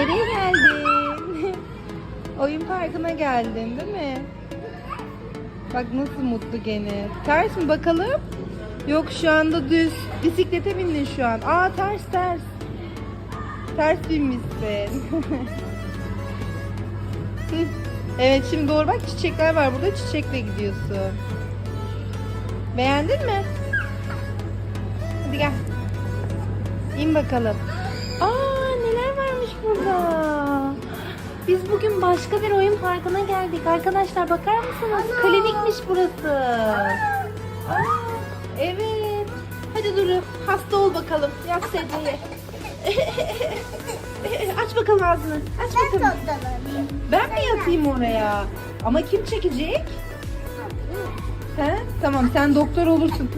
nereye geldin? Oyun parkına geldin değil mi? Bak nasıl mutlu gene. Ters mi bakalım? Yok şu anda düz. Bisiklete bindin şu an. Aa ters ters. Ters binmişsin. Evet şimdi doğru bak çiçekler var burada çiçekle gidiyorsun. Beğendin mi? Hadi gel. İn bakalım. Aa burada. Biz bugün başka bir oyun parkına geldik. Arkadaşlar bakar mısınız? Klinikmiş burası. Aa, evet. Hadi Duru hasta ol bakalım. Yat secdeye. Aç bakalım ağzını. Aç bakalım. Ben mi yatayım oraya? Ama kim çekecek? He? Tamam sen doktor olursun.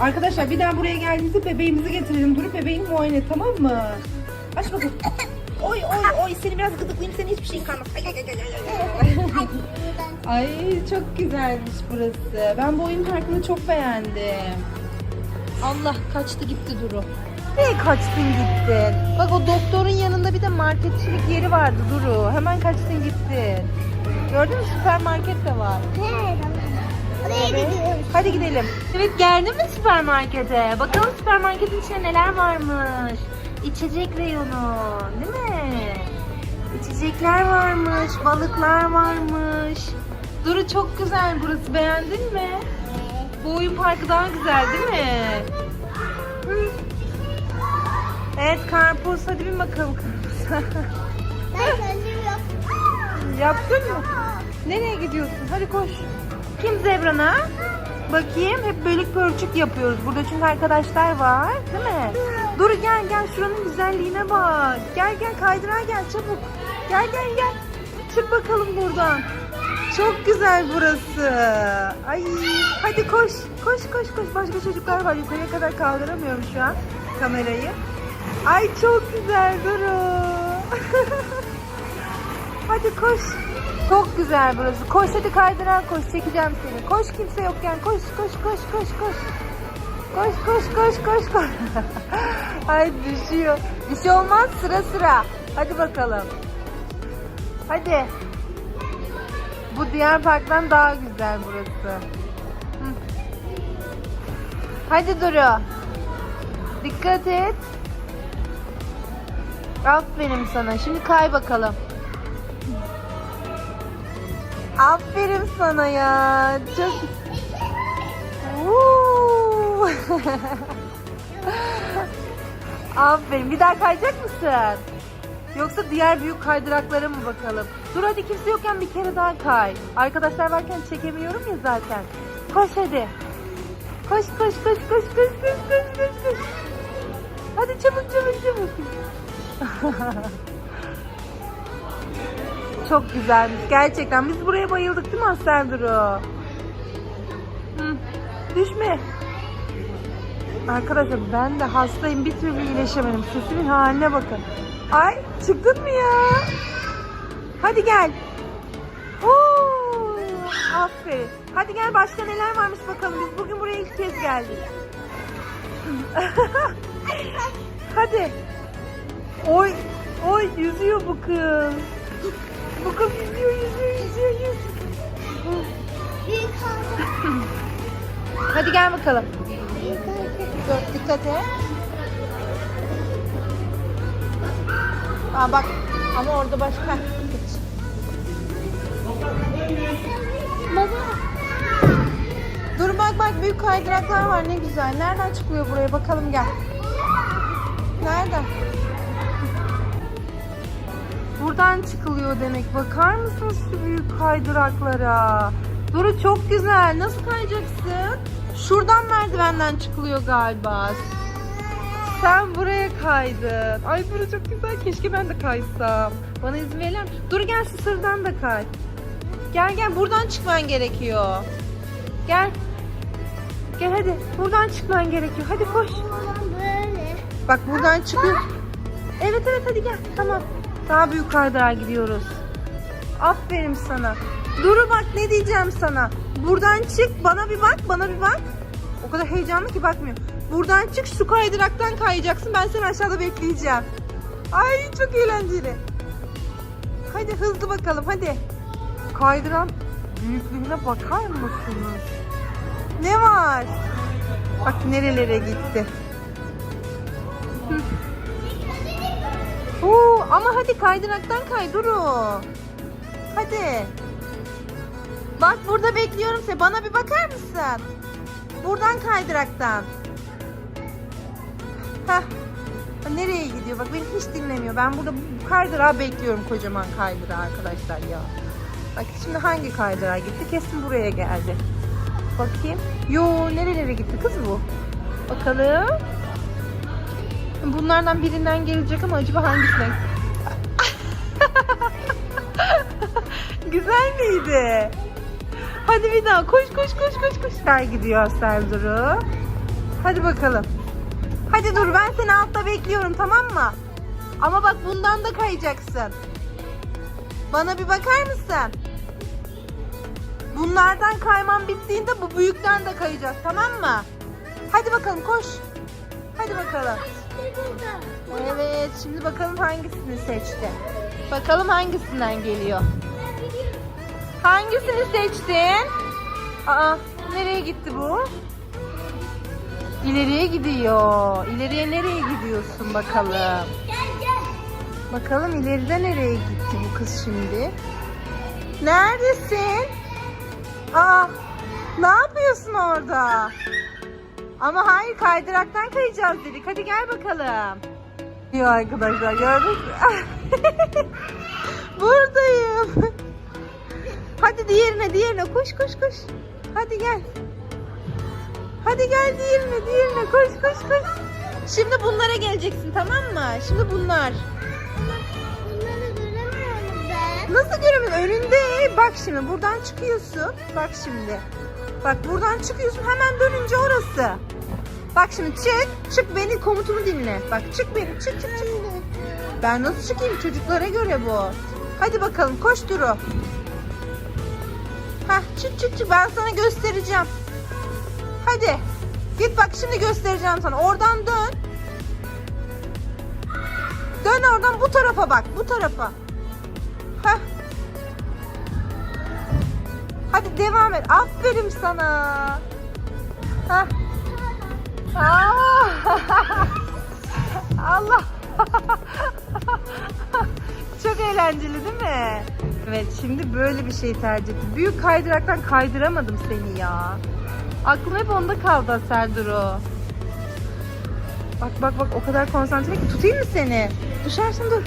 Arkadaşlar bir daha buraya geldiğinizde bebeğimizi getirelim. Durup bebeğini muayene tamam mı? Aç bakalım. Oy oy oy seni biraz gıdıklayayım senin hiçbir şeyin kalmaz. Ay, ay, ay, ay, ay. Ay çok güzelmiş burası. Ben bu oyun parkını çok beğendim. Allah kaçtı gitti Duru. Nereye kaçtın gittin? Bak o doktorun yanında bir de marketçilik yeri vardı Duru. Hemen kaçtın gittin. Gördün mü süpermarket de var. Evet. Hadi gidelim. Evet geldin mi süpermarkete? Bakalım süpermarketin içinde neler varmış. İçecek reyonu değil mi? İçecekler varmış, balıklar varmış. Duru çok güzel burası beğendin mi? Bu oyun parkı daha güzel değil mi? Hı. Evet karpuz hadi bir bakalım karpuza. Yaptın mı? Nereye gidiyorsun? Hadi koş. Kim zebrana? Bakayım hep bölük pörçük yapıyoruz. Burada çünkü arkadaşlar var değil mi? Dur gel gel şuranın güzelliğine bak. Gel gel kaydırağa gel çabuk. Gel gel gel. Çık bakalım buradan. Çok güzel burası. Ay hadi koş. Koş koş koş. Başka çocuklar var. Yukarıya kadar kaldıramıyorum şu an kamerayı. Ay çok güzel Duru. hadi koş. Çok güzel burası. Koş hadi kaydırağa koş. Çekeceğim seni. Koş kimse yokken. Koş koş koş koş koş. Koş koş koş koş koş. Ay düşüyor. Bir şey olmaz sıra sıra. Hadi bakalım. Hadi. Bu diğer parktan daha güzel burası. Hı. Hadi Duru. Dikkat et. Aferin sana. Şimdi kay bakalım. Aferin sana ya. Çok... Aferin. Bir daha kayacak mısın? Yoksa diğer büyük kaydıraklara mı bakalım? Dur hadi kimse yokken bir kere daha kay. Arkadaşlar varken çekemiyorum ya zaten. Koş hadi. Koş koş koş koş koş koş koş koş koş. Hadi çabuk çabuk çabuk. Çok güzelmiş gerçekten. Biz buraya bayıldık değil mi Asel Duru? Düşme. Arkadaşlar ben de hastayım bir türlü iyileşemedim. Sesimin haline bakın. Ay çıktın mı ya? Hadi gel. Oo, aferin. Hadi gel başka neler varmış bakalım. Biz bugün buraya ilk kez geldik. Hadi. Oy, oy yüzüyor bu kız. Bu kız yüzüyor, yüzüyor, yüzüyor, yüzüyor. Hadi gel bakalım. Dikkat et. Aa bak ama orada başka. Baba. Dur bak bak büyük kaydıraklar var ne güzel. Nereden çıkıyor buraya bakalım gel. Nereden? Buradan çıkılıyor demek. Bakar mısınız şu büyük kaydıraklara? Duru çok güzel. Nasıl kayacaksın? Şuradan merdivenden çıkılıyor galiba. Sen buraya kaydın. Ay burası çok güzel. Keşke ben de kaysam. Bana izin verirler? Dur gel şu sırdan da kay. Gel gel buradan çıkman gerekiyor. Gel. Gel hadi. Buradan çıkman gerekiyor. Hadi koş. Böyle. Bak buradan çıkıyor. Evet evet hadi gel. Tamam. Daha büyük kaydırağa gidiyoruz. Aferin sana. Duru bak ne diyeceğim sana. Buradan çık bana bir bak bana bir bak. O kadar heyecanlı ki bakmıyor. Buradan çık şu kaydıraktan kayacaksın. Ben seni aşağıda bekleyeceğim. Ay çok eğlenceli. Hadi hızlı bakalım hadi. Kaydıran büyüklüğüne bakar mısınız? Ne var? Bak nerelere gitti. Oo, ama hadi kaydıraktan kay Duru. Hadi. Bak burada bekliyorum seni. Bana bir bakar mısın? Buradan kaydıraktan. Heh. Nereye gidiyor? Bak beni hiç dinlemiyor. Ben burada bu kaydırağı bekliyorum kocaman kaydırağı arkadaşlar ya. Bak şimdi hangi kaydırağa gitti? Kesin buraya geldi. Bakayım. Yo nerelere gitti kız bu? Bakalım. Bunlardan birinden gelecek ama acaba hangisine? Güzel miydi? Hadi bir daha koş koş koş koş koş. Ser gidiyor Serduru. Hadi bakalım. Hadi dur ben seni altta bekliyorum tamam mı? Ama bak bundan da kayacaksın. Bana bir bakar mısın? Bunlardan kayman bittiğinde bu büyükten de kayacağız tamam mı? Hadi bakalım koş. Hadi bakalım. Evet şimdi bakalım hangisini seçti. Bakalım hangisinden geliyor. Hangisini seçtin? Aa nereye gitti bu? İleriye gidiyor. İleriye nereye gidiyorsun bakalım? Bakalım ileride nereye gitti bu kız şimdi? Neredesin? Aa, ne yapıyorsun orada? Ama hayır kaydıraktan kayacağız dedik. Hadi gel bakalım. Diyor arkadaşlar gördünüz mü? Buradayım. Hadi diğerine diğerine koş koş koş. Hadi gel. Hadi gel diğerine diğerine koş koş koş. Şimdi bunlara geleceksin tamam mı? Şimdi bunlar. Bunları göremiyorum ben. Nasıl göremiyorsun? Önünde. Bak şimdi buradan çıkıyorsun. Bak şimdi. Bak buradan çıkıyorsun hemen dönünce orası. Bak şimdi çık. Çık beni komutumu dinle. Bak çık beni. Çık çık çık. Ben nasıl çıkayım? Çocuklara göre bu. Hadi bakalım koş Duru. Hah çık çık çık ben sana göstereceğim. Hadi. Git bak şimdi göstereceğim sana. Oradan dön. Dön oradan bu tarafa bak. Bu tarafa. Heh. Hadi devam et. Aferin sana. Heh. Allah. Çok eğlenceli değil mi? Evet şimdi böyle bir şey tercih ettim. Büyük kaydıraktan kaydıramadım seni ya. Aklım hep onda kaldı Serduru. Bak bak bak o kadar konsantre ki tutayım mı seni? Düşersin dur.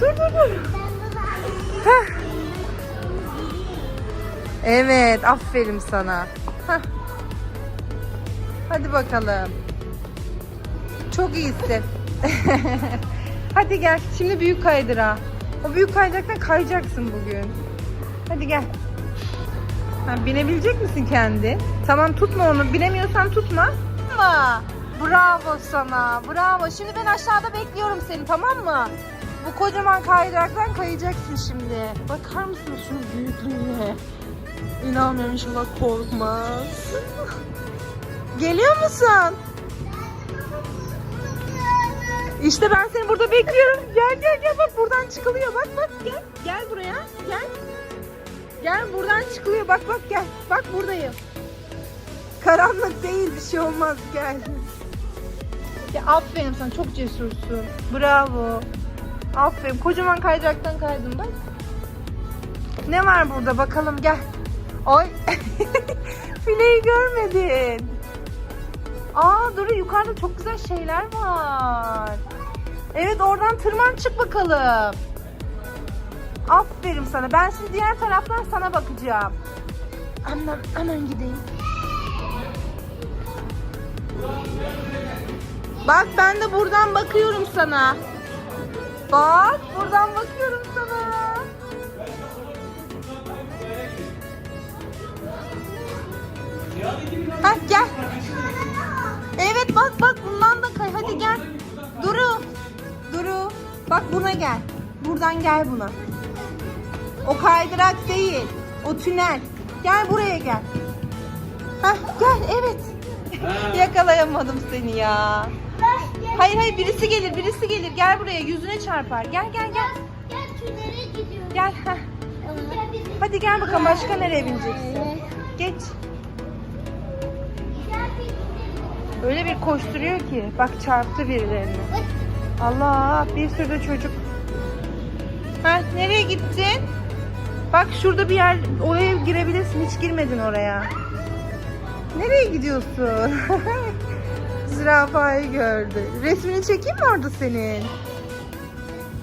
Dur dur dur. Heh. Evet aferin sana. Heh. Hadi bakalım. Çok iyisin. Hadi gel. Şimdi büyük kaydıra. O büyük kaydıraktan kayacaksın bugün. Hadi gel. Ha, binebilecek misin kendi? Tamam tutma onu. Binemiyorsan tutma. Ama bravo sana. Bravo. Şimdi ben aşağıda bekliyorum seni tamam mı? Bu kocaman kaydıraktan kayacaksın şimdi. Bakar mısınız şunun büyüklüğüne? İnanmıyorum inşallah korkmaz. Geliyor musun? İşte ben seni burada bekliyorum. Gel gel gel bak buradan çıkılıyor. Bak bak gel. Gel buraya. Gel. Gel buradan çıkılıyor. Bak bak gel. Bak buradayım. Karanlık değil bir şey olmaz gel. Ya aferin sana çok cesursun. Bravo. Aferin. Kocaman kaydıraktan kaydın bak. Ne var burada bakalım gel. Ay. Fileyi görmedin. Aa Duru yukarıda çok güzel şeyler var. Evet oradan tırman çık bakalım. Aferin sana. Ben şimdi diğer taraftan sana bakacağım. Hemen, hemen gideyim. Bak ben de buradan bakıyorum sana. Bak buradan bakıyorum sana. Hah gel. Evet bak bak bundan da kay. Hadi gel. Duru. Duru. Bak buna gel. Buradan gel buna. O kaydırak değil. O tünel. Gel buraya gel. Hah gel evet. Yakalayamadım seni ya. Hayır hayır birisi gelir birisi gelir. Gel buraya yüzüne çarpar. Gel gel gel. Gel tünele gidiyoruz. Gel. Heh. Hadi gel bakalım başka nereye bineceksin? Geç. Öyle bir koşturuyor ki. Bak çarptı birilerini. Allah bir sürü de çocuk. Ha nereye gittin? Bak şurada bir yer oraya girebilirsin. Hiç girmedin oraya. Nereye gidiyorsun? Zürafayı gördü. Resmini çekeyim mi orada senin?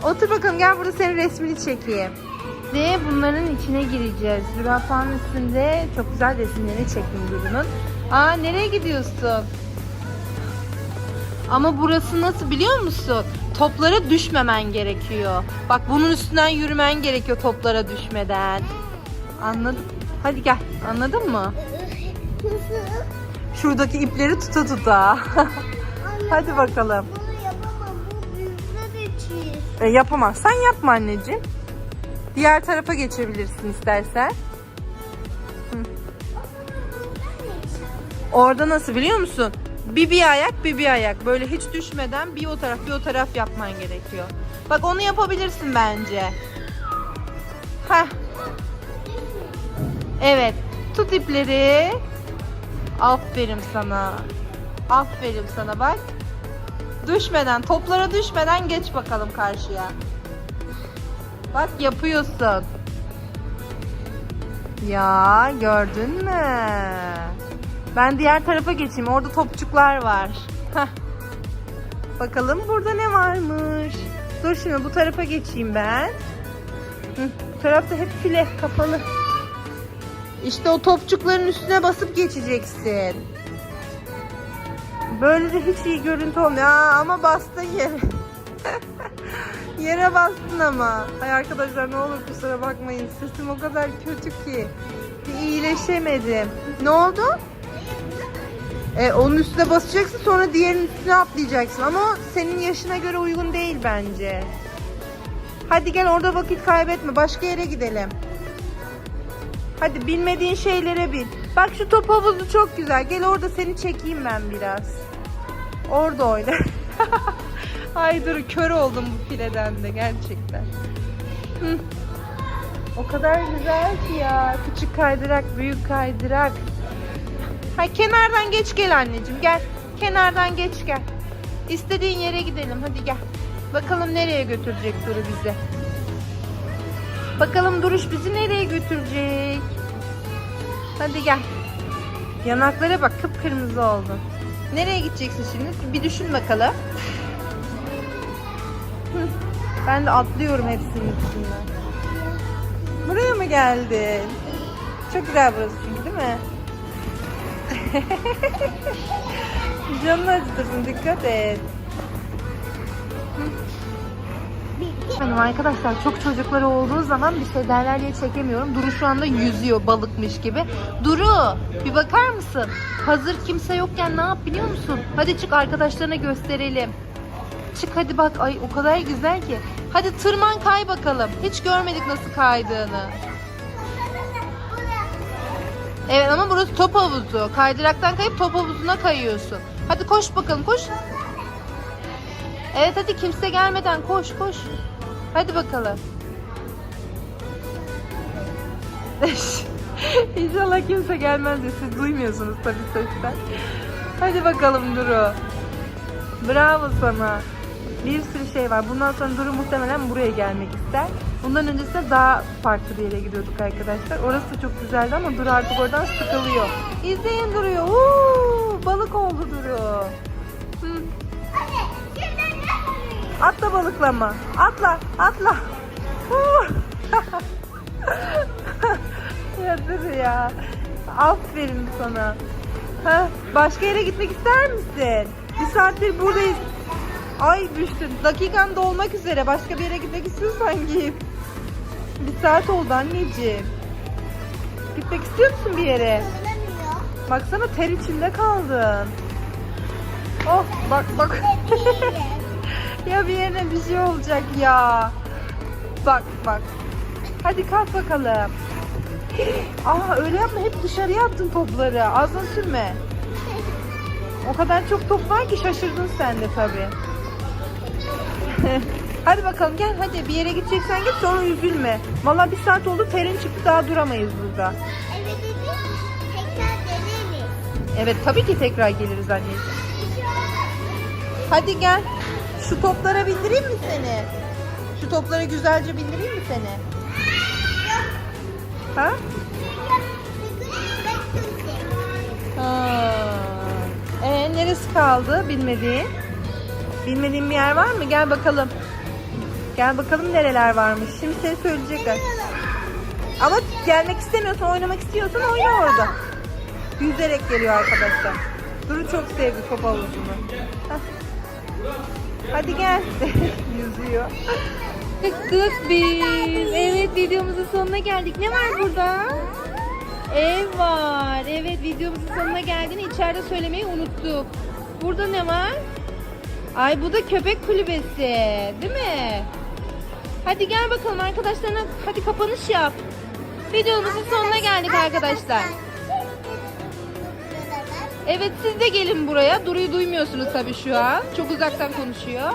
Otur bakalım gel burada senin resmini çekeyim. Ve bunların içine gireceğiz. Zürafanın üstünde çok güzel resimlerini çektim Duru'nun. Aa nereye gidiyorsun? Ama burası nasıl biliyor musun? Toplara düşmemen gerekiyor. Bak bunun üstünden yürümen gerekiyor toplara düşmeden. Anladın? Hadi gel. Anladın mı? Şuradaki ipleri tuta tuta. Hadi bakalım. Bunu yapamam. Bu de çiz. E, yapamazsan yapma anneciğim. Diğer tarafa geçebilirsin istersen. Orada nasıl biliyor musun? Bir bir ayak bir bir ayak. Böyle hiç düşmeden bir o taraf bir o taraf yapman gerekiyor. Bak onu yapabilirsin bence. Heh. Evet. Tut ipleri. Aferin sana. Aferin sana bak. Düşmeden, toplara düşmeden geç bakalım karşıya. Bak yapıyorsun. Ya gördün mü? Ben diğer tarafa geçeyim. Orada topçuklar var. Heh. Bakalım burada ne varmış. Dur şimdi bu tarafa geçeyim ben. Hı, bu tarafta hep file kapalı. İşte o topçukların üstüne basıp geçeceksin. Böylece hiç iyi görüntü olmuyor. Aa, ama bastın yere. yere bastın ama. Hay arkadaşlar ne olur kusura bakmayın. Sesim o kadar kötü ki. Bir iyileşemedim. Ne oldu? E, onun üstüne basacaksın sonra diğerinin üstüne atlayacaksın. Ama senin yaşına göre uygun değil bence. Hadi gel orada vakit kaybetme. Başka yere gidelim. Hadi bilmediğin şeylere bil. Bak şu top havuzu çok güzel. Gel orada seni çekeyim ben biraz. Orada oyna. Ay dur kör oldum bu fileden de gerçekten. O kadar güzel ki ya. Küçük kaydırak, büyük kaydırak. Ha kenardan geç gel anneciğim gel. Kenardan geç gel. İstediğin yere gidelim hadi gel. Bakalım nereye götürecek Duru bizi. Bakalım Duruş bizi nereye götürecek? Hadi gel. Yanaklara bak kıpkırmızı oldu. Nereye gideceksin şimdi? Bir düşün bakalım. Ben de atlıyorum hepsinin üstünden. Buraya mı geldin? Çok güzel burası çünkü değil mi? Canını acıtırsın dikkat et. Benim arkadaşlar çok çocukları olduğu zaman bir şey derler diye çekemiyorum. Duru şu anda yüzüyor balıkmış gibi. Duru bir bakar mısın? Hazır kimse yokken ne yap biliyor musun? Hadi çık arkadaşlarına gösterelim. Çık hadi bak ay o kadar güzel ki. Hadi tırman kay bakalım. Hiç görmedik nasıl kaydığını. Evet ama burası top havuzu. Kaydıraktan kayıp top havuzuna kayıyorsun. Hadi koş bakalım koş. Evet hadi kimse gelmeden koş koş. Hadi bakalım. İnşallah kimse gelmez diye siz duymuyorsunuz tabii sesten. Hadi bakalım Duru. Bravo sana. Bir sürü şey var. Bundan sonra Duru muhtemelen buraya gelmek ister. Bundan öncesinde daha farklı bir yere gidiyorduk arkadaşlar. Orası da çok güzeldi ama Duru artık oradan sıkılıyor. İzleyin duruyor. Uuu, balık oldu Duru. Atla balıklama. Atla, atla. Ya dur ya. Aferin sana. Ha, başka yere gitmek ister misin? Bir saattir buradayız. Ay düştün. Dakikan dolmak üzere. Başka bir yere gitmek istiyorsan git. Bir saat oldu anneciğim. Gitmek istiyor musun bir yere? Baksana ter içinde kaldın. Oh bak bak. ya bir yerine bir şey olacak ya. Bak bak. Hadi kalk bakalım. Aa öyle yapma hep dışarıya attın topları. Ağzına sürme. O kadar çok top var ki şaşırdın sen de tabii. Hadi bakalım gel hadi bir yere gideceksen git sonra üzülme. Vallahi bir saat oldu Perin çıktı daha duramayız burada. Evet. Tekrar deneriz. Evet tabii ki tekrar geliriz anneciğim. Hadi gel. Şu toplara bindireyim mi seni? Şu toplara güzelce bindireyim mi seni? Ha? Ha. Ee, neresi kaldı bilmediğin? Bilmediğin bir yer var mı? Gel bakalım. Gel bakalım nereler varmış. Şimdi seni söyleyecekler. Ama gelmek istemiyorsan, oynamak istiyorsan oyna orada. Yüzerek geliyor arkadaşlar. Duru çok sevdi top havuzunu. Hadi gel. Yüzüyor. Çıktık biz. Evet videomuzun sonuna geldik. Ne var burada? Ev var. Evet videomuzun sonuna geldiğini içeride söylemeyi unuttuk. Burada ne var? Ay bu da köpek kulübesi. Değil mi? Hadi gel bakalım arkadaşlarına. Hadi kapanış yap. Videomuzun sonuna geldik arkadaşlar. Evet siz de gelin buraya. Duru'yu duymuyorsunuz tabii şu an. Çok uzaktan konuşuyor.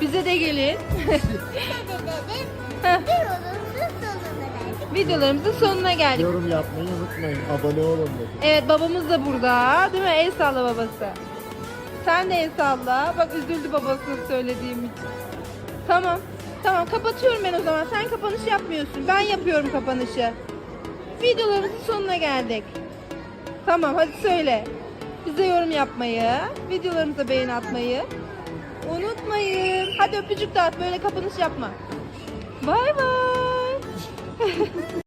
Bize de gelin. Videolarımızın sonuna geldik. Yorum yapmayı unutmayın. Abone olun dedi. Evet babamız da burada. Değil mi? El salla babası. Sen de el. Bak üzüldü babasını söylediğim için. Tamam. Tamam kapatıyorum ben o zaman. Sen kapanış yapmıyorsun. Ben yapıyorum kapanışı. Videolarımızın sonuna geldik. Tamam hadi söyle. Bize yorum yapmayı, videolarımıza beğeni atmayı unutmayın. Hadi öpücük dağıt böyle kapanış yapma. Bay bay.